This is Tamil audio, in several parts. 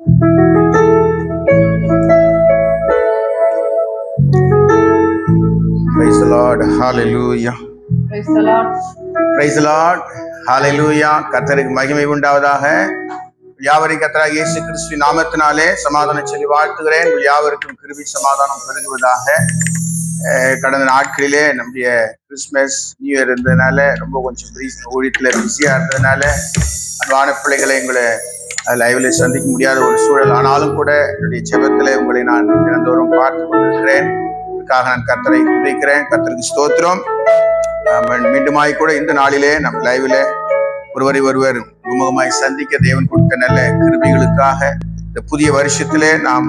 Praise the Lord. Hallelujah. Praise the Lord. Praise the Lord. Hallelujah. கர்த்தருக்கு மகிமை உண்டாவதாக யாவரையும் கர்த்தராக இயேசு கிறிஸ்து நாமத்தினாலே சமாதானம் சொல்லி வாழ்த்துகிறேன் உங்கள் யாவருக்கும் கிருபி சமாதானம் பெருகுவதாக கடந்த நாட்களிலே நம்முடைய கிறிஸ்மஸ் நியூ இயர் இருந்ததுனால ரொம்ப கொஞ்சம் ஊழியத்தில் பிஸியாக இருந்ததுனால அன்பான பிள்ளைகளை உங்களை லைவ்ல சந்திக்க முடியாத ஒரு சூழல். ஆனாலும் கூட என்னுடைய ஜெபத்தில் உங்களை நான் தினந்தோறும் பார்த்து கொண்டிருக்கிறேன். இதுக்காக நான் கத்தரை துதிக்கிறேன். கத்தருக்கு ஸ்தோத்திரம். மீண்டுமாய் கூட இந்த நாளிலே நம் லைவ்ல ஒருவரை ஒருவர் முகமாய் சந்திக்க தேவன் கொடுத்த நல்ல கிருமிகளுக்காக இந்த புதிய வருஷத்திலே நாம்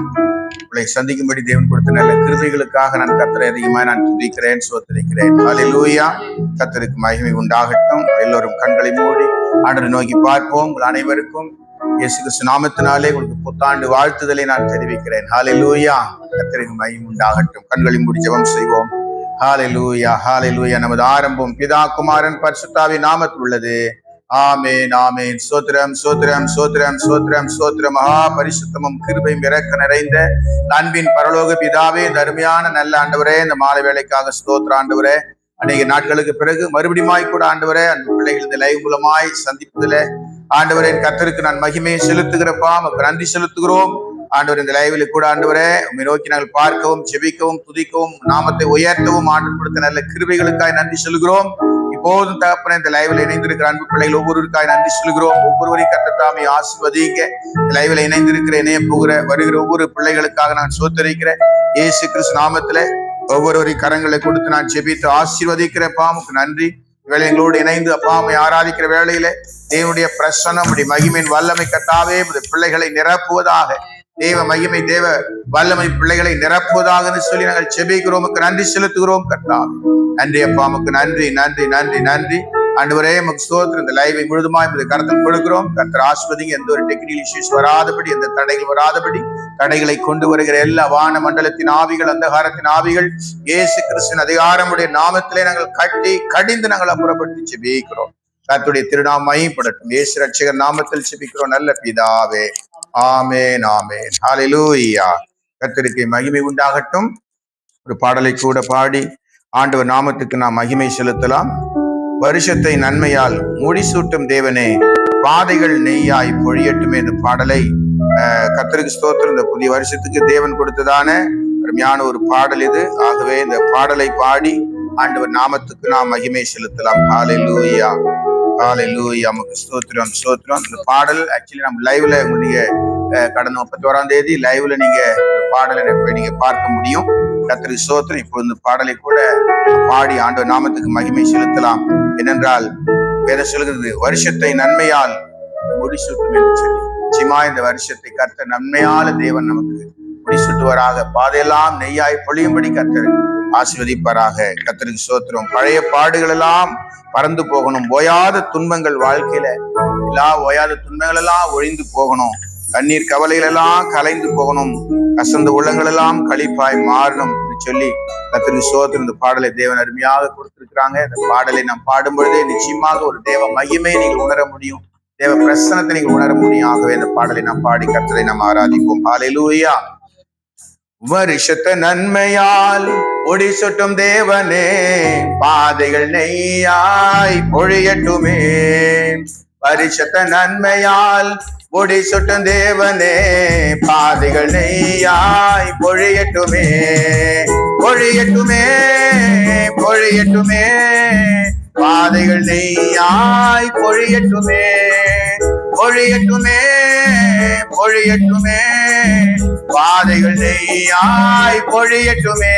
உங்களை சந்திக்கும்படி தேவன் கொடுத்த நல்ல கிருமிகளுக்காக நான் கத்தரை அதிகமாக நான் துதிக்கிறேன் சோத்தரிக்கிறேன் லூயா கத்தருக்கு மகிமை உண்டாகட்டும். எல்லோரும் கண்களை மூடி ஆண்டரை நோக்கி பார்ப்போம். உங்கள் அனைவருக்கும் இயேசு கிறிஸ்து நாமத்தினாலே உங்களுக்கு புத்தாண்டு வாழ்த்துதலை நான் தெரிவிக்கிறேன். ஹாலை லூயா கத்திரிக்கு மகிமை உண்டாகட்டும். கண்களை மூடி ஜபம் செய்வோம். ஹalleluya லூயா நமது ஆரம்பம் பிதா குமாரன் பரிசுத்தாவி நாமத்தில் உள்ளது. ஆமேன் ஆமேன். சோத்திரம் சோத்திரம் சோத்திரம் சோத்திரம் சோத்திரம். மகா பரிசுத்தமும் கிருபையும் இறக்க நிறைந்த அன்பின் பரலோக பிதாவே இந்த அருமையான நல்ல ஆண்டவரே இந்த மாலை வேலைக்காக ஸ்தோத்திர ஆண்டவரே. அநேக நாட்களுக்கு பிறகு மறுபடியுமாய் கூட ஆண்டவரே அந்த பிள்ளைகள் இந்த லைவ் மூலமாய் சந்திப்பதில் ஆண்டவரே என் நான் மகிமையை செலுத்துகிறப்பா உமக்கு நன்றி செலுத்துகிறோம். ஆண்டவர் இந்த லைவில் கூட ஆண்டவரே உண்மை நோக்கி நாங்கள் பார்க்கவும் செபிக்கவும் துதிக்கவும் நாமத்தை உயர்த்தவும் ஆண்டு கொடுத்த நல்ல கிருபைகளுக்காய் நன்றி சொல்கிறோம் இப்போதும் தகப்பன இந்த லைவில் இணைந்திருக்கிற அன்பு பிள்ளைகள் ஒவ்வொருவருக்காய் நன்றி சொல்கிறோம் ஒவ்வொருவரையும் கத்தத்தாமே ஆசிர்வதிங்க. இந்த லைவ்ல இணைந்திருக்கிற இணைய போகிற வருகிற ஒவ்வொரு பிள்ளைகளுக்காக நான் சோத்தரிக்கிறேன் ஏசு கிறிஸ்து நாமத்துல ஒவ்வொருவரையும் கரங்களை கொடுத்து நான் செபித்து ஆசீர்வதிக்கிறேன் பாமுக்கு நன்றி. வேலை எங்களோடு இணைந்து அப்பாமை ஆராதிக்கிற வேளையில தேவனுடைய பிரசனம் உடைய மகிமையின் வல்லமை கத்தாவே பிள்ளைகளை நிரப்புவதாக. தேவ மகிமை தேவ வல்லமை பிள்ளைகளை நிரப்புவதாக சொல்லி நாங்கள் செபிக்கிறோம். நன்றி செலுத்துகிறோம் கத்தா. நன்றி அப்பா உமக்கு நன்றி நன்றி நன்றி நன்றி. ஆண்டவரே நமக்கு ஸ்தோத்திரம். இந்த லைவை முழுதுமா இந்த கருத்தில் கொடுக்கிறோம். கர்த்தர் ஆஸ்வதிங்க எந்த ஒரு டெக்னிக்கல் இஷ்யூஸ் வராதபடி எந்த தடைகள் வராதபடி தடைகளை கொண்டு வருகிற எல்லா வான மண்டலத்தின் ஆவிகள் அந்தகாரத்தின் ஆவிகள் இயேசு கிறிஸ்துவின் அதிகாரமுடைய நாமத்திலே நாங்கள் கட்டி கடிந்து நாங்கள் அப்புறப்படுத்தி செபிக்கிறோம் கத்துடைய திருநாமையும் மையப்படட்டும் இயேசு ரட்சகர் நாமத்தில் செபிக்கிறோம் நல்ல பிதாவே. ஆமே நாமே ஹalleluya கத்திரிக்கை மகிமை உண்டாகட்டும். ஒரு பாடலை கூட பாடி ஆண்டவர் நாமத்துக்கு நாம் மகிமை செலுத்தலாம். வருஷத்தை நன்மையால் முடிசூட்டும் தேவனே பாதைகள் நெய்யாய் பொழியட்டுமே இந்த பாடலை. கத்தருக்கு ஸ்தோத்திரம். இந்த புதிய வருஷத்துக்கு தேவன் கொடுத்ததான அருமையான ஒரு பாடல் இது. ஆகவே இந்த பாடலை பாடி ஆண்டவர் நாமத்துக்கு நாம் மகிமை செலுத்தலாம். காலை லூயா காலை லூயா நமக்கு ஸ்தோத்திரம் ஸ்தோத்திரம். இந்த பாடல் ஆக்சுவலி நம்ம லைவ்ல உங்களுடைய கடந்த முப்பத்தி ஓராம் தேதி லைவ்ல நீங்க இந்த பாடலை போய் நீங்க பார்க்க முடியும். கத்திரி ஸ்தோத்திரம். இப்போ இந்த பாடலை கூட பாடி ஆண்டவர் நாமத்துக்கு மகிமை செலுத்தலாம். ஏனென்றால் வேத சொல்கிறது வருஷத்தை நன்மையால் முடிசூட்டும் என்று சொல்லி. நிச்சயமா இந்த வருஷத்தை கர்த்த நன்மையால தேவன் நமக்கு முடிசூட்டுவராக பாதையெல்லாம் நெய்யாய் பொழியும்படி கர்த்தர் ஆசிர்வதிப்பாராக. கத்தருக்கு சோத்திரம் பழைய பாடுகள் எல்லாம் பறந்து போகணும். ஓயாத துன்பங்கள் வாழ்க்கையில. எல்லா ஓயாத துன்பங்கள் எல்லாம் ஒழிந்து போகணும். கண்ணீர் கவலைகள் எல்லாம் கலைந்து போகணும். கசந்த உள்ளங்கள் எல்லாம் கழிப்பாய் மாறணும் சொல்லி கத்திரி சோத்திரம் இந்த பாடலை தேவன் அருமையாக கொடுத்திருக்கிறாங்க. இந்த பாடலை நாம் பாடும் பொழுதே நிச்சயமாக ஒரு தேவ மையமே நீங்கள் உணர முடியும். தேவ பிரசனத்தை நீங்கள் உணர முடியும். ஆகவே இந்த பாடலை நாம் பாடி கற்றதை நாம் ஆராதிப்போம். ஆலையிலூயா வருஷத்த நன்மையால் ஒடி சொட்டும் தேவனே பாதைகள் நெய்யாய் பொழியட்டுமே. வருஷத்த நன்மையால் ஒடி ஒடிசொட்டும் தேவனே பாதைகள் நெய்யாய் பொழியட்டுமே. பொழியட்டுமே பொழியட்டுமே. பாதைகள் நெய்யாய் பொழியட்டுமே பொழியட்டுமே பொழியட்டுமே. பாதைகள் நெய்யாய் பொழியட்டுமே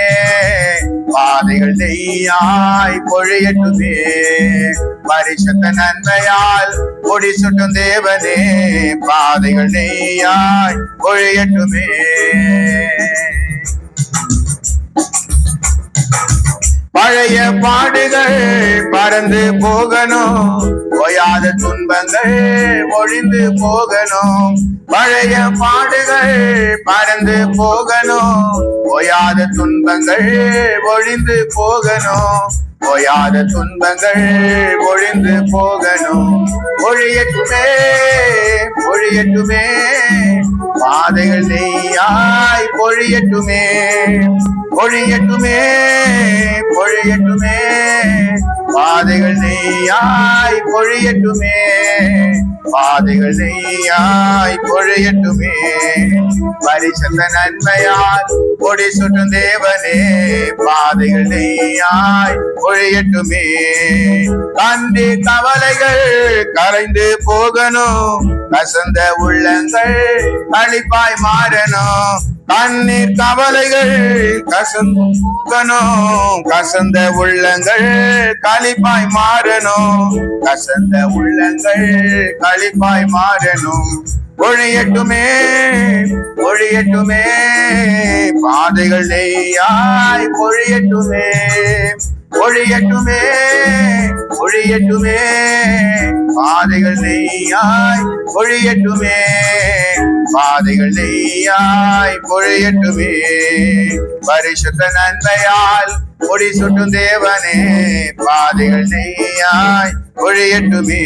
பாதைகள் நெய்யாய் பொழியட்டுமே. பரிசுத்த நன்மையால் பொடி சுட்டும் தேவனே பாதைகள் நெய்யாய் பொழியட்டுமே. பழைய பாடுகள் பறந்து போகணும். ஓயாத துன்பங்கள் ஒழிந்து போகணும். பழைய பாடுகள் பறந்து போகணும். ஓயாத துன்பங்கள் ஒழிந்து போகணும். ஓயாத துன்பங்கள் ஒழிந்து போகணும். ஒழியட்டுமே ஒழியட்டுமே. பாதைகள் நெய்யாய் பொழியட்டுமே. பொழியட்டுமே பொழியட்டுமே. பாதைகள் நெய்யாய் பொழியட்டுமே. பாதைகள் நெய்யாய் பொழியட்டுமே. பரிசுத்த நன்மையால் கொடி சுட்டும் தேவனே பாதைகள் நெய்யாய் பொழியட்டுமே. கண்டு கவலைகள் கரைந்து போகணும் கசந்த உள்ளங்கள் களிப்பாய் மாறணும். கண்ணீர் கவலைகள் கசந்தணும் கசந்த உள்ளங்கள் களிப்பாய் மாறணும் கசந்த உள்ளங்கள் களிப்பாய் மாறணும் ஒழியட்டுமே ஒழியட்டுமே பாதைகள் நெய்யாய் பொழியட்டுமே ஒழியட்டுமே ஒழியட்டுமே பாதைகள் நெய்யாய் ஒழியட்டுமே பாதைகள் நெய்யாய் பொழியட்டுமே. பரிசுத்த நன்மையால் கொடி சுட்டும் தேவனே பாதைகள் நெய்யாய் ஒழியட்டுமே.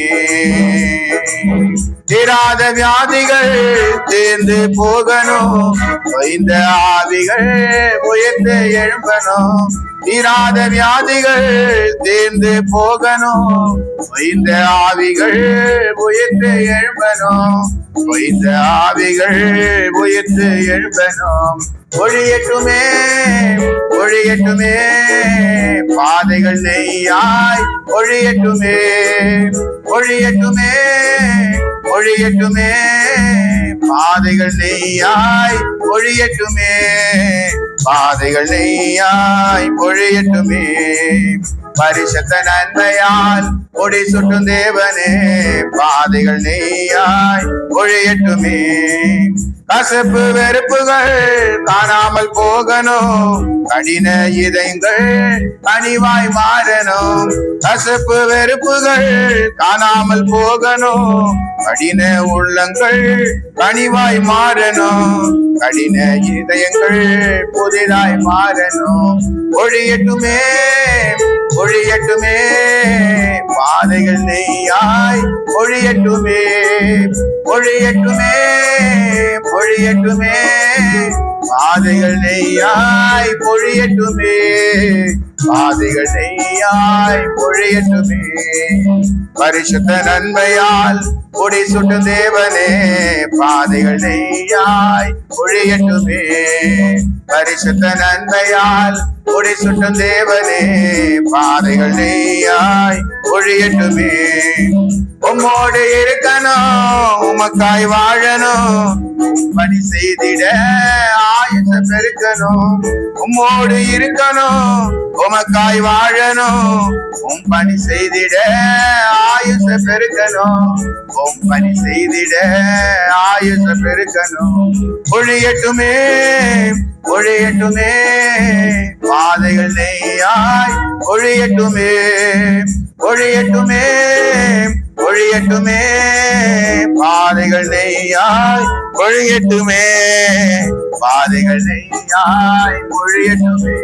தீராத வியாதிகள் தேர்ந்து போகணும் இந்த ஆவிகள் உயர்ந்து எழும்பணும் தீராத வியாதிகள் தேர்ந்து போகணும் இந்த ஆவிகள் உயர்ந்து எழும்பணும் இந்த ஆவிகள் உயர்ந்து எழும்பணும் ஒழியட்டுமே ஒழியட்டுமே. பாதைகள் நெய்யாய் ஒழியட்டுமே ஒழியட்டுமே ஒழியட்டுமே. பாதைகள் நெய்யாய் ஒழியட்டுமே பாதைகள் நெய்யாய் ஒழியட்டுமே. பரிசுத்த நன்மையால் கொடி சுட்டும் தேவனே பாதைகள் நெய்யாய் ஒழியட்டுமே. கசப்பு வெறுப்புகள் காணாமல் போகணும். கடின இதயங்கள் கனிவாய் மாறணும். கசப்பு வெறுப்புகள் காணாமல் போகணும். கடின உள்ளங்கள் கனிவாய் மாறணும். கடின இதயங்கள் புதிதாய் மாறணும். ஒழியட்டுமே. ஒழியட்டுமே. பாதைகள் நெய்யாய் ஒழியட்டுமே. ஒழியட்டுமே ஒழியட்டுமே. பாதைகள் நெய்யாய் பொழியட்டுமே. பாதைகள் நெய்யாய் பொழியட்டுமே. பரிசுத்த நன்மையால் கொடி சுட்டும் தேவனே பாதைகள் நெய்யாய் பொழியட்டுமே. பரிசுத்த நன்மையால் கொடி சுட்டும் தேவனே பாதைகள் நெய்யாய் ஒழியட்டுமே. உம்மோடு இருக்கணும் உமக்காய் வாழணும். பணி செய்திட ஆயுச பெருக்கணும். உம்மோடு இருக்கணும் உமக்காய் வாழணும். உம் பணி செய்திட ஆயுச பெருக்கணும். உம் பணி செய்திட ஆயுச பெருக்கணும். ஒழியட்டுமே ஒழியட்டுமே. பாதைகள் நெய்யாய் ஒழியட்டுமே. ஒழியட்டுமே ஒழியட்டுமே பாதைகள் நெய்யாய் ஒழியட்டுமே பாதைகள் நெய்யாய் ஒழியட்டுமே.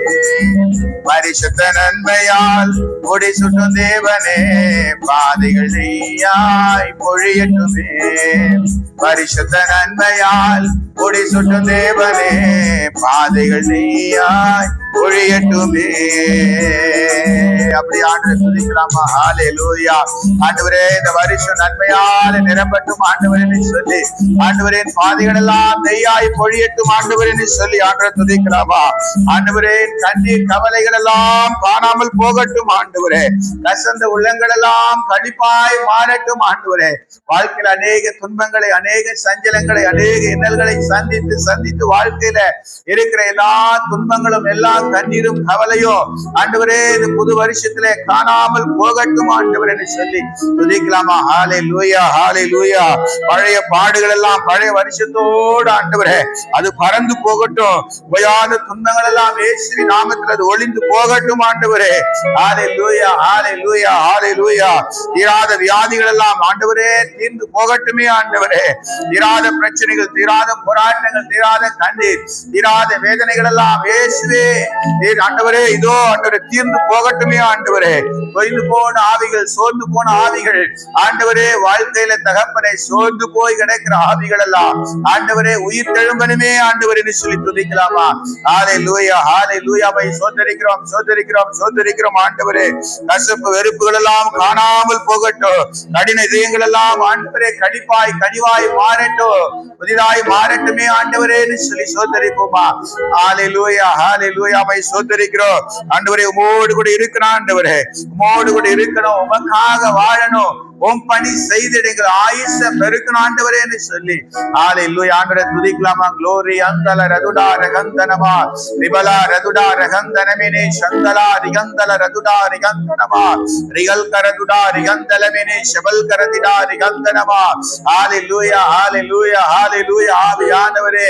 பரிசுத்த நன்மையால் கொடி சுட்டும் தேவனே பாதைகள் நெய்யாய் பொழியட்டுமே பரிசுத்த நன்மையால் கொடி சுட்டும் தேவனே பாதைகள் நீயாய் ஒழியட்டுமே. அப்படி ஆண்டு துதிக்கலாமா? ஆலே லூயா ஆண்டவரே இந்த வருஷம் நன்மையால நிரம்பட்டும். ஆண்டவரே சொல்லி ஆண்டவரின் பாதைகள் எல்லாம் நெய்யாய் பொழியட்டும் ஆண்டவரே சொல்லி ஆண்டு துதிக்கலாமா? ஆண்டவரே கண்ணீர் கவலைகள் எல்லாம் காணாமல் போகட்டும். ஆண்டவரே கசந்த உள்ளங்கள் எல்லாம் கழிப்பாய் மாறட்டும். ஆண்டவரே வாழ்க்கையில் அநேக துன்பங்களை அநேக சஞ்சலங்களை அநேக இன்னல்களை சந்தித்து சந்தித்து வாழ்க்கையில இருக்கிற எல்லா துன்பங்களும் எல்லா கண்ணீரும் கவலையும் ஆண்டவரே இந்த புது வருஷத்திலே காணாமல் போகட்டும் ஆண்டவர் என்று சொல்லி துதிக்கலாமா? ஹாலே லூயா ஹாலே லூயா பழைய பாடுகள் எல்லாம் பழைய வருஷத்தோடு ஆண்டவரே அது பறந்து போகட்டும். ஓயாத துன்பங்கள் எல்லாம் ஏசுவி நாமத்தில் அது ஒளிந்து போகட்டும் ஆண்டவரே. ஹாலே லூயா ஹாலே லூயா ஹாலே லூயா தீராத வியாதிகள் எல்லாம் ஆண்டவரே தீர்ந்து போகட்டுமே ஆண்டவரே. தீராத பிரச்சனைகள் தீராத போராட்டங்கள் தீராத கண்ணீர் தீராத வேதனைகள் எல்லாம் ஆண்டவரே இதோ ஆண்டவரே தீர்ந்து போகட்டுமே ஆண்டவரே. தொய்ந்து போன ஆவிகள் சோர்ந்து போன ஆவிகள். ஆண்டவரே வாழ்க்கையில தகப்பனை சோர்ந்து போய் கிடைக்கிற ஆவிகள் எல்லாம் ஆண்டவரே உயிர் தெழும்பனுமே ஆண்டவர் என்று சொல்லி துதிக்கலாமா? ஆலை லூயா ஆலை லூயாவை சோதரிக்கிறோம் சோதரிக்கிறோம் சோதரிக்கிறோம் ஆண்டவரே. கசப்பு வெறுப்புகள் எல்லாம் காணாமல் போகட்டும். கடின இதயங்கள் எல்லாம் ஆண்டவரே கடிப்பாய் கனிவாய் மாறட்டும். புதிதாய் மாறட்டும். மட்டுமே ஆண்டவரே சொல்லி சோதரிப்போமா? ஆலை லூயா ஆலை லூயாவை சோதரிக்கிறோம். ஆண்டவரே உமோடு கூட இருக்கணும் ஆண்டவரே. உமோடு கூட இருக்கணும் உமக்காக வாழணும். உன் பணி செய்திடுங்கள். ஆயுச பெருக்கணும் ஆண்டவரே என்று சொல்லி. ஆலை இல்லை ஆண்டவரை துதிக்கலாமா? க்ளோரி அந்தல ரதுடா ரகந்தனமா? ரிபலா ரதுடா ரகந்தனமினே? சந்தலா ரிகந்தல ரதுடா ரிகந்தனமா? ரிகல் கரதுடா ரிகந்தலமினே? செபல் கரதிடா ரிகந்தனமா? ஆலை லூயா ஆலை லூயா ஆலை லூயா ஆவியானவரே.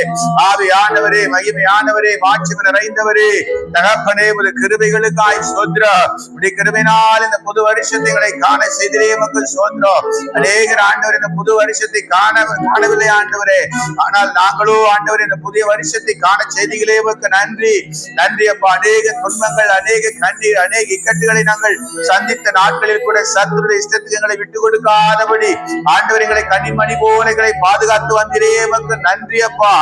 ஆவியானவரே. மகிமையானவரே. மாட்சிமன் நிறைந்தவரே. தகப்பனே ஒரு கிருபைகளுக்காய் சோத்ர இப்படி கிருபினால் இந்த புது வருஷத்தை காண செய்திரே மக்கள் சோத்ரம் அநேகர் ஆண்டவர் இந்த புது வருஷத்தை காண காணவில்லை ஆண்டவரே. ஆனால் நாங்களோ ஆண்டவர் இந்த புதிய வருஷத்தை காண செய்திகளே உமக்கு நன்றி. நன்றி அப்பா. அநேக துன்பங்கள் அநேக கண்ணீர் அநேக இக்கட்டுகளை நாங்கள் சந்தித்த நாட்களில் கூட சத்துருடைய இஷ்டத்துக்கு எங்களை விட்டு கொடுக்காதபடி ஆண்டவர் எங்களை கனிமணி போல எங்களை பாதுகாத்து வந்திரே உமக்கு நன்றி அப்பா.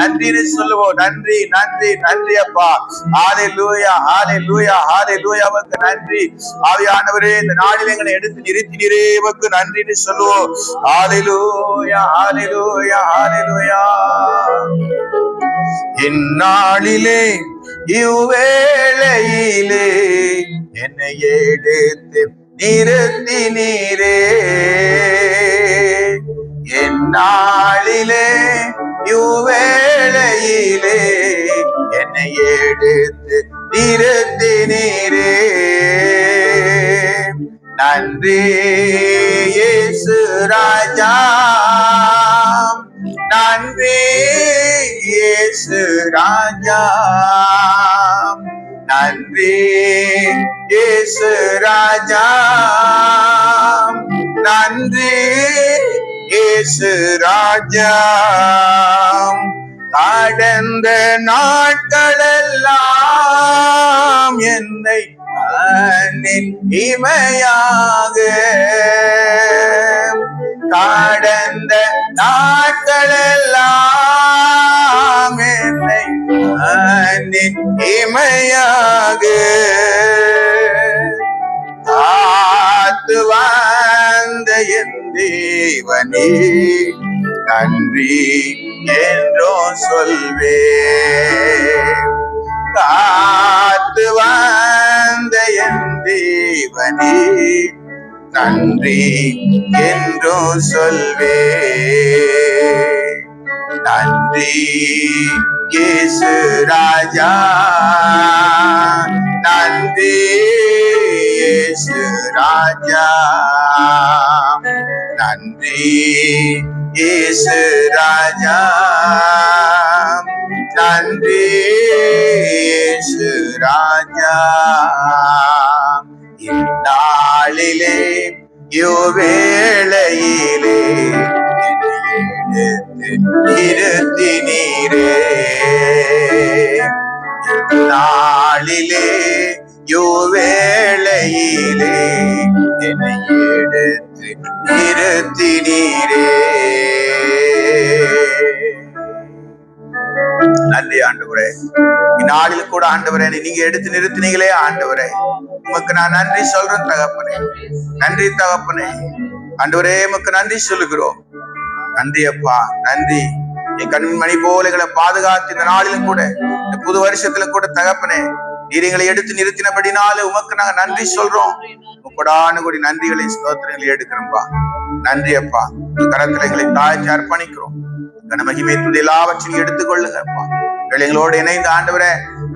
நன்றின்னு சொல்லுவோம். நன்றி நன்றி நன்றி அப்பா. ஆலை லூயா ஆலை லூயா ஆலை லூயாவுக்கு நன்றி. ஆவியானவரே இந்த நாளில் எங்களை எடுத்து நிறுத்தினீரே தேவக்கு நன்றின்னு சொல்லுவோம். ஆலிலூயா ஆலிலூயா ஆலிலூயா இந்நாளிலே இவ்வேளையிலே என்னை எடுத்து நிறுத்தி நீரே என்னாளிலே இவ்வேளையிலே என்னை எடுத்து நிறுத்தி நீரே நன்றி. நன்றி இயேசு ராஜா. நன்றி இயேசு ராஜா. நன்றி இயேசு ராஜா. கடந்த நாட்களெல்லாம் என்னை இமையாக. கடந்த நாட்களெல்லாம் என்னை இமையாக. காத்து வாழ்ந்த என் தேவனே நன்றி என்றோ சொல்வே. காத்து வாழ்ந்த என் தேவனே நன்றி என்றும் சொல்வே. நன்றி இயேசு ராஜா. நன்றி இயேசு ராஜா. நன்றி இயேசு ராஜா. நன்றி இயேசு ராஜா. யோவேளையிலே என்னை நீரே நாளிலே யோவேளையிலே என்னை எடுத்து இருத்தினீரே நன்றி ஆண்டவரே. இந்நாளில் கூட ஆண்டவரே நீங்க எடுத்து நிறுத்தினீங்களே ஆண்டவரே. உமக்கு நான் நன்றி சொல்றேன் தகப்பனே. நன்றி தகப்பனே. ஆண்டவரே உமக்கு நன்றி சொல்லுகிறோம். நன்றி அப்பா நன்றி. என் கண்மணி போல எங்களை பாதுகாத்து இந்த நாளிலும் கூட இந்த புது வருஷத்துல கூட தகப்பனே நீர் எங்களை எடுத்து நிறுத்தினபடினால உமக்கு நாங்க நன்றி சொல்றோம். முப்படான கூடி நன்றிகளை ஸ்தோத்திரங்களை எடுக்கிறோம்பா. நன்றி அப்பா. கரத்துல எங்களை தாய்ச்சி அர்ப்பணிக்கிறோம். கனமகிமை துதி எல்லாவற்றையும் எடுத்துக்கொள்ளுங்க பிள்ளைங்களோடு இணைந்து ஆண்டவரே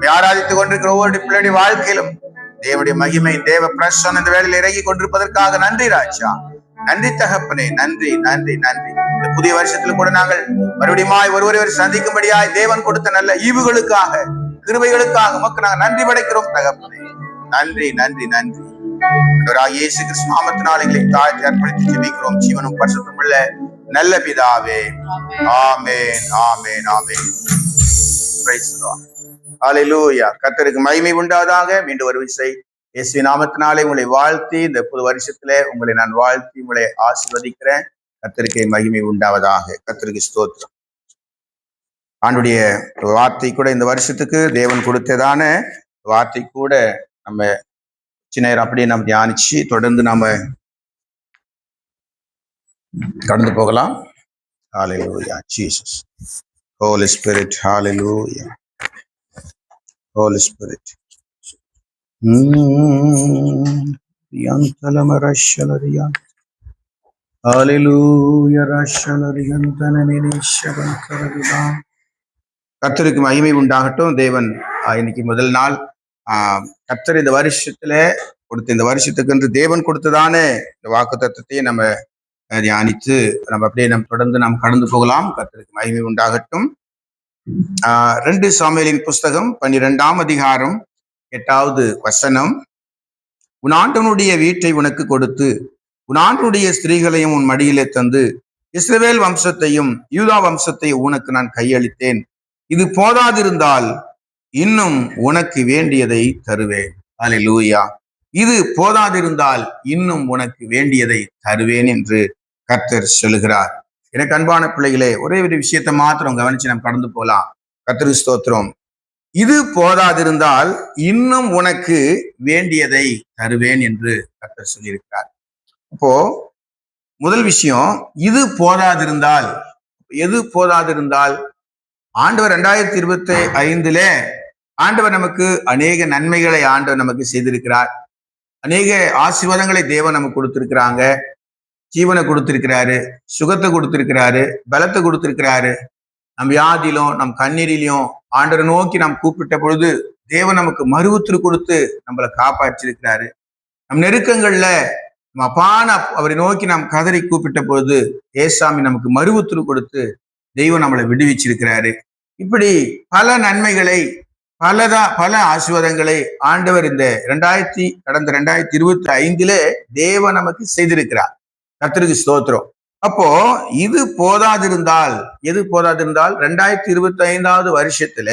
ஆராதித்துக் கொண்டிருக்கிற ஒவ்வொரு பிள்ளைடைய வாழ்க்கையிலும் தேவடைய மகிமை தேவ பிரசன் இந்த வேலையில் இறங்கி கொண்டிருப்பதற்காக நன்றி ராஜா. நன்றி தகப்பனே. நன்றி நன்றி நன்றி. இந்த புதிய வருஷத்துல கூட நாங்கள் மறுபடியும் ஒருவரை ஒரு சந்திக்கும்படியாய் தேவன் கொடுத்த நல்ல ஈவுகளுக்காக கிருபைகளுக்காக உமக்கு நாங்கள் நன்றி படைக்கிறோம் தகப்பனே. நன்றி நன்றி நன்றி. இயேசு கிறிஸ்து நாமத்தினால் எங்களை தாழ்த்தி அர்ப்பணித்து ஜெபிக்கிறோம். ஜீவனும் பரிசுத்தம் உள்ள நல்ல பிதாவே. ஆமென். ஆமென் ஆமென். Hallelujah. கர்த்தருக்கு மகிமை உண்டாதாக. மீண்டும் ஒரு விசை. இயேசு நாமத்தினாலே உங்களை வாழ்த்தி இந்த புது வருஷத்திலே உங்களை நான் வாழ்த்தி உங்களை ஆசீர்வதிக்கிறேன். கர்த்தருக்கு மகிமை உண்டாவதாக. கர்த்தருக்கு ஸ்தோத்திரம். ஆண்டுடைய வார்த்தை கூட இந்த வருஷத்துக்கு தேவன் கொடுத்ததான வார்த்தை கூட நம்ம சின்ன அப்படியே நம்ம தியானிச்சு தொடர்ந்து நாம கடந்து போகலாம். Hallelujah Jesus Holy Spirit holy spirit Spirit. யந்தலமரஷலரியா Hallelujah ரஷலரியந்தனனிஷவந்தரவிதா கர்த்தருக்கு மகிமை உண்டாகட்டும். தேவன் இன்னைக்கு முதல் நாள். ஆஹ், கர்த்தர் இந்த வருஷத்துல கொடுத்த இந்த வருஷத்துக்கு என்று தேவன் கொடுத்ததான? இந்த வாக்கு தத்துவத்தையும் நம்ம தியானித்து நம்ம அப்படியே நம் தொடர்ந்து நாம் கடந்து போகலாம். கத்திற்கு மகிமை உண்டாகட்டும். ஆஹ், ரெண்டு சாமியலின் புஸ்தகம் பன்னிரெண்டாம் அதிகாரம் எட்டாவது வசனம். உன் வீட்டை உனக்கு கொடுத்து உனாண்டனுடைய ஸ்திரீகளையும் உன் மடியிலே தந்து இஸ்ரவேல் வம்சத்தையும் யூதா வம்சத்தையும் உனக்கு நான் கையளித்தேன். இது போதாதிருந்தால் இன்னும் உனக்கு வேண்டியதை தருவேன். அல்லேலூயா இது போதாதிருந்தால் இன்னும் உனக்கு வேண்டியதை தருவேன் என்று கர்த்தர் சொல்லுகிறார். எனக்கு அன்பான பிள்ளைகளே ஒரே ஒரு விஷயத்தை மாத்திரம் கவனிச்சு நம்ம கடந்து போலாம். கர்த்தர் ஸ்தோத்திரம். இது போதாதிருந்தால் இன்னும் உனக்கு வேண்டியதை தருவேன் என்று கர்த்தர் சொல்லியிருக்கிறார். அப்போ முதல் விஷயம் இது போதாதிருந்தால் எது போதாதிருந்தால்? ஆண்டவர் ரெண்டாயிரத்தி இருபத்தி ஐந்துல ஆண்டவர் நமக்கு அநேக நன்மைகளை ஆண்டவர் நமக்கு செய்திருக்கிறார். அநேக ஆசீர்வாதங்களை தேவன் நமக்கு கொடுத்திருக்கிறாங்க. ஜீவனை கொடுத்திருக்கிறாரு சுகத்தை கொடுத்திருக்கிறாரு பலத்தை கொடுத்திருக்கிறாரு. நம் வியாதியிலும் நம் கண்ணீரிலையும் ஆண்டவரை நோக்கி நாம் கூப்பிட்ட பொழுது தேவன் நமக்கு மறுவுத்திரு கொடுத்து நம்மளை காப்பாற்றிருக்கிறாரு நம் நெருக்கங்கள்ல நம்ம அப்பான அவரை நோக்கி நாம் கதறி கூப்பிட்ட பொழுது ஏசாமி நமக்கு மறுவுத்திரு கொடுத்து தெய்வம் நம்மளை விடுவிச்சிருக்கிறாரு. இப்படி பல நன்மைகளை பலதா பல ஆசீர்வாதங்களை ஆண்டவர் இந்த ரெண்டாயிரத்தி கடந்த ரெண்டாயிரத்தி இருபத்தி ஐந்திலே தேவன் நமக்கு செய்திருக்கிறார். கத்திரிக்கு ஸ்தோத்திரம். அப்போ இது போதாதிருந்தால் எது போதாதிருந்தால்? ரெண்டாயிரத்தி இருபத்தி ஐந்தாவது வருஷத்துல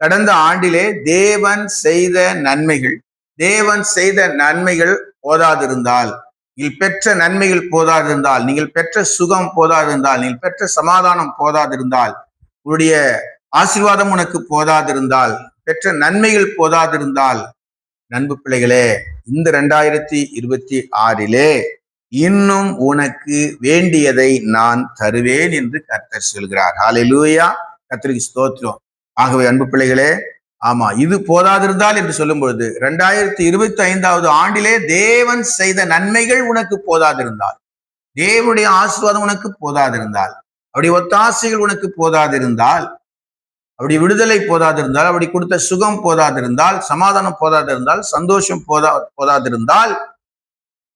கடந்த ஆண்டிலே தேவன் செய்த நன்மைகள் தேவன் செய்த நன்மைகள் போதாதிருந்தால். நீங்கள் பெற்ற நன்மைகள் போதாதிருந்தால் நீங்கள் பெற்ற சுகம் போதாதிருந்தால் நீங்கள் பெற்ற சமாதானம் போதாதிருந்தால் உங்களுடைய ஆசீர்வாதம் உனக்கு போதாதிருந்தால் பெற்ற நன்மைகள் போதாதிருந்தால் நண்பு பிள்ளைகளே இந்த ரெண்டாயிரத்தி இருபத்தி ஆறிலே இன்னும் உனக்கு வேண்டியதை நான் தருவேன் என்று கர்த்தர் சொல்கிறார். ஹாலெலூயா கத்திரிக்கு ஸ்தோத்திரம். ஆகவே அன்பு பிள்ளைகளே ஆமா இது போதாதிருந்தால் என்று சொல்லும் பொழுது ரெண்டாயிரத்தி இருபத்தி ஐந்தாவது ஆண்டிலே தேவன் செய்த நன்மைகள் உனக்கு போதாதிருந்தால் தேவனுடைய ஆசீர்வாதம் உனக்கு போதாதிருந்தால் அவருடைய ஒத்தாசைகள் உனக்கு போதாதிருந்தால் அப்படி விடுதலை போதாதிருந்தால் அப்படி கொடுத்த சுகம் போதாதிருந்தால் சமாதானம் போதாதிருந்தால் சந்தோஷம் போதா போதாதிருந்தால்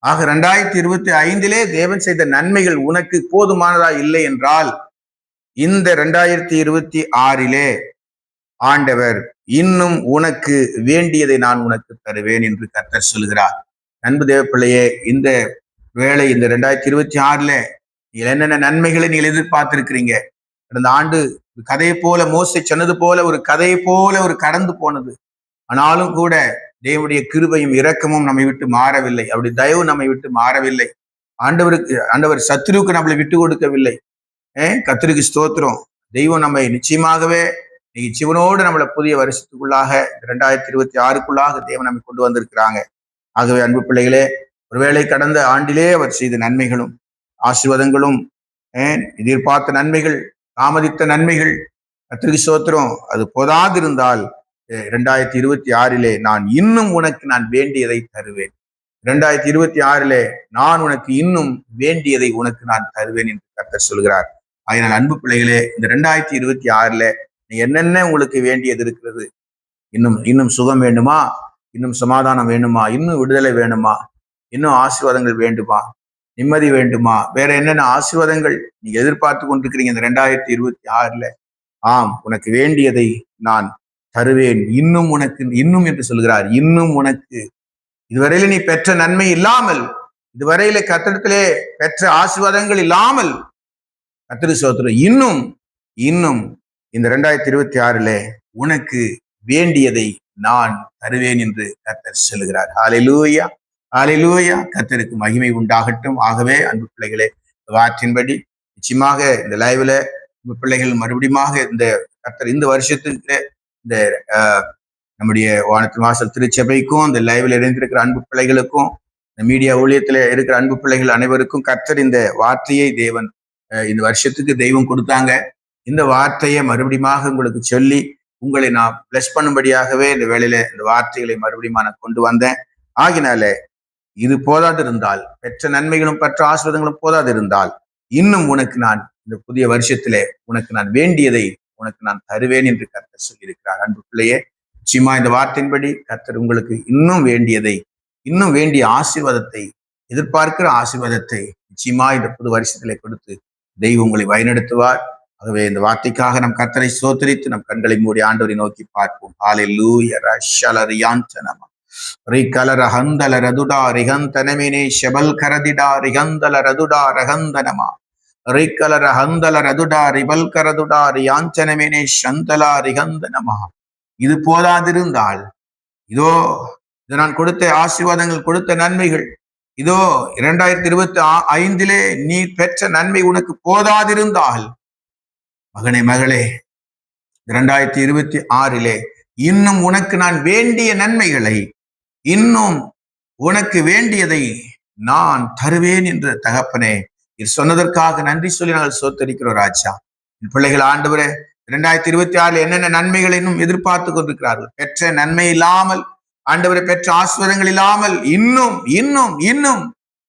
ஆக ரெண்டாயிரத்தி இருபத்தி ஐந்திலே தேவன் செய்த நன்மைகள் உனக்கு போதுமானதா இல்லை என்றால் இந்த ரெண்டாயிரத்தி இருபத்தி ஆறிலே ஆண்டவர் இன்னும் உனக்கு வேண்டியதை நான் உனக்கு தருவேன் என்று கர்த்தர் சொல்கிறார் அன்பு தேவப்பிள்ளையே இந்த வேலை இந்த ரெண்டாயிரத்தி இருபத்தி ஆறுல நீங்கள் என்னென்ன நன்மைகளை நீங்கள் எதிர்பார்த்திருக்கிறீங்க? கடந்த ஆண்டு கதையை போல மோசை சொன்னது போல ஒரு கதையை போல ஒரு கடந்து போனது. ஆனாலும் கூட தேவனுடைய கிருபையும் இரக்கமும் நம்மை விட்டு மாறவில்லை. அப்படி தயவு நம்மை விட்டு மாறவில்லை. ஆண்டவருக்கு ஆண்டவர் சத்ருவுக்கு நம்மளை விட்டு கொடுக்கவில்லை. ஏன் கத்திரிக்கு ஸ்தோத்திரம். தெய்வம் நம்மை நிச்சயமாகவே இன்னைக்கு சிவனோடு நம்மளை புதிய வருஷத்துக்குள்ளாக ரெண்டாயிரத்தி இருபத்தி ஆறுக்குள்ளாக தேவன் நம்மை கொண்டு வந்திருக்கிறாங்க. ஆகவே அன்பு பிள்ளைகளே ஒருவேளை கடந்த ஆண்டிலே அவர் செய்த நன்மைகளும் ஆசீர்வாதங்களும் ஏன் எதிர்பார்த்த நன்மைகள் தாமதித்த நன்மைகள். கத்திரிக்கு சோத்திரம் அது போதாதிருந்தால் இரண்டாயிரத்தி இருபத்தி ஆறிலே நான் இன்னும் உனக்கு நான் வேண்டியதை தருவேன். இரண்டாயிரத்தி இருபத்தி ஆறிலே நான் உனக்கு இன்னும் வேண்டியதை உனக்கு நான் தருவேன் என்று கர்த்தர் சொல்கிறார். அதனால் அன்பு பிள்ளைகளே இந்த ரெண்டாயிரத்தி இருபத்தி ஆறுல என்னென்ன உங்களுக்கு வேண்டியது இருக்கிறது? இன்னும் இன்னும் சுகம் வேண்டுமா? இன்னும் சமாதானம் வேண்டுமா? இன்னும் விடுதலை வேணுமா இன்னும் ஆசீர்வாதங்கள் வேண்டுமா? நிம்மதி வேண்டுமா? வேற என்னென்ன ஆசிர்வாதங்கள் நீங்க எதிர்பார்த்து கொண்டிருக்கிறீங்க இந்த ரெண்டாயிரத்தி இருபத்தி ஆறுல? ஆம் உனக்கு வேண்டியதை நான் தருவேன். இன்னும் உனக்கு இன்னும் என்று சொல்கிறார் இன்னும் உனக்கு. இதுவரையில நீ பெற்ற நன்மை இல்லாமல் இதுவரையில கத்திடத்திலே பெற்ற ஆசிர்வாதங்கள் இல்லாமல் கத்திரி சோத்திரம் இன்னும் இன்னும் இந்த ரெண்டாயிரத்தி இருபத்தி ஆறுல உனக்கு வேண்டியதை நான் தருவேன் என்று கத்தர் சொல்கிறார் ஹalleluya ஹalleluya. கத்தருக்கு மகிமை உண்டாகட்டும். ஆகவே அன்பு பிள்ளைகளே வாற்றின்படி வார்த்தையின்படி நிச்சயமாக இந்த லைவ்ல பிள்ளைகள் மறுபடியுமாக இந்த கத்தர் இந்த வருஷத்துக்கு இந்த நம்முடைய வானத்து வாசல் திருச்சபைக்கும் இந்த லைவ்ல இணைந்திருக்கிற அன்பு பிள்ளைகளுக்கும் இந்த மீடியா ஊழியத்துல இருக்கிற அன்பு பிள்ளைகள் அனைவருக்கும் கர்த்தர் இந்த வார்த்தையை தேவன் இந்த வருஷத்துக்கு தெய்வம் கொடுத்தாங்க. இந்த வார்த்தையை மறுபடியுமாக உங்களுக்கு சொல்லி உங்களை நான் பிளஸ் பண்ணும்படியாகவே இந்த வேலையில இந்த வார்த்தைகளை மறுபடியும் நான் கொண்டு வந்தேன். ஆகினால இது போதாது இருந்தால் பெற்ற நன்மைகளும் பெற்ற ஆசீர்வாதங்களும் போதாது இருந்தால் இன்னும் உனக்கு நான் இந்த புதிய வருஷத்திலே உனக்கு நான் வேண்டியதை உனக்கு நான் தருவேன் என்று கர்த்தர் சொல்லியிருக்கிறார். அன்பு பிள்ளையே நிச்சயமா இந்த வார்த்தையின்படி கர்த்தர் உங்களுக்கு இன்னும் வேண்டியதை இன்னும் வேண்டிய ஆசீர்வாதத்தை எதிர்பார்க்கிற ஆசீர்வாதத்தை நிச்சயமா இந்த புது வருஷத்திலே கொடுத்து தெய்வம் உங்களை வழிநடத்துவார். ஆகவே இந்த வார்த்தைக்காக நம் கர்த்தரை சோதரித்து நம் கண்களை மூடி ஆண்டவரை நோக்கி பார்ப்போம். ஹாலே லூய ரஷலரியாஞ்சனமா ரிகலர ஹந்தல ரதுடா ரிகந்தனமினே ஷபல் கரதிடா ரிகந்தல ரதுடா ரகந்தனமா ரிகலர ஹந்தல ரதுடா ரிபல் கரதுடா ரியாஞ்சனமினே சந்தலா ரிகந்தனமா இது போதாதிருந்தால் இதோ இது நான் கொடுத்த ஆசீர்வாதங்கள் கொடுத்த நன்மைகள் இதோ இரண்டாயிரத்தி இருபத்தி ஐந்திலே நீ பெற்ற நன்மை உனக்கு போதாதிருந்தால் மகனே மகளே இரண்டாயிரத்தி இருபத்தி ஆறிலே இன்னும் உனக்கு நான் வேண்டிய நன்மைகளை இன்னும் உனக்கு வேண்டியதை நான் தருவேன் என்று தகப்பனே. இது சொன்னதற்காக நன்றி சொல்லி நாங்கள் சோத்தரிக்கிறோம் ராஜா. பிள்ளைகள் ஆண்டவரே இரண்டாயிரத்தி இருபத்தி ஆறுல என்னென்ன நன்மைகளை இன்னும் எதிர்பார்த்து கொண்டிருக்கிறார்கள்? பெற்ற நன்மை இல்லாமல் ஆண்டவரை பெற்ற ஆசீர்வாதங்கள் இல்லாமல் இன்னும் இன்னும் இன்னும்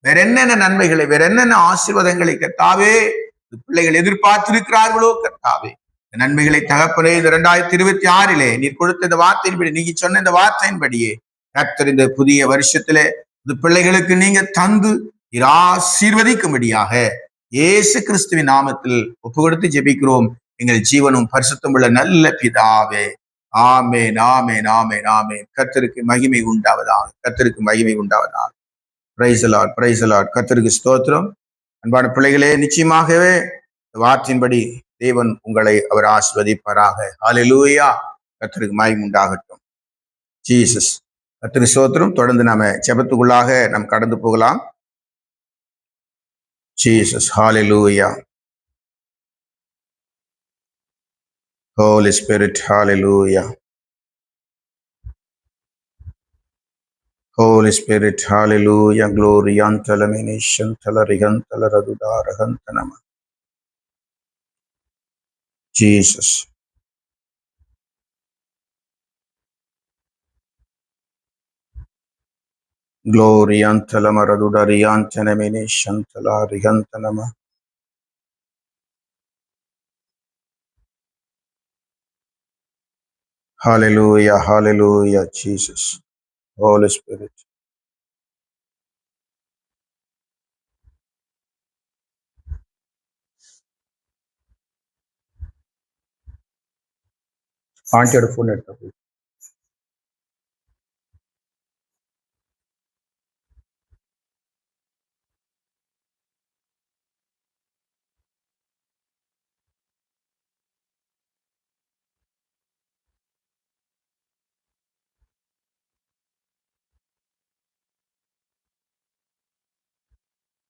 வேற என்னென்ன நன்மைகளை வேற என்னென்ன ஆசீர்வாதங்களை கத்தாவே பிள்ளைகள் எதிர்பார்த்திருக்கிறார்களோ கத்தாவே இந்த நன்மைகளை தகப்பனே இந்த இரண்டாயிரத்தி இருபத்தி ஆறிலே நீர் கொடுத்த இந்த வார்த்தையின்படி நீங்க சொன்ன இந்த வார்த்தையின்படியே கர்த்தர் இந்த புதிய வருஷத்திலே இந்த பிள்ளைகளுக்கு நீங்க தந்து ஆசீர்வதிக்கும்படியாக இயேசு கிறிஸ்துவின் நாமத்தில் ஒப்பு கொடுத்து ஜெபிக்கிறோம். எங்கள் ஜீவனும் பரிசுத்தமுள்ள நல்ல பிதாவே. ஆமே நாமே நாமே நாமே கர்த்தருக்கு மகிமை உண்டாவதாக கர்த்தருக்கு மகிமை உண்டாவதாக. பிரைசலாட் பிரைசலாட் கர்த்தருக்கு ஸ்தோத்திரம். அன்பான பிள்ளைகளே நிச்சயமாகவே வார்த்தையின்படி தேவன் உங்களை அவர் ஆஸ்வதிப்பாராக ஆலிலூயா கர்த்தருக்கு மகிமை உண்டாகட்டும். ஜீசஸ் திரு சோத்திரம் தொடர்ந்து நாம செபத்துக்குள்ளாக நாம் கடந்து போகலாம் Jesus hallelujah holy spirit hallelujah holy spirit hallelujah க்ளோரியான் தலமினிஷன் தலரிகன் தலரதுதாரகன் தனம ஜீசஸ் க்ளோரியாந்தலமரதுடரியாந்தனமினே சந்தலா ரிகந்தனம Hallelujah, hallelujah, Jesus, Holy Spirit. ஆண்டியோட ஃபோன் எடுத்தா போய்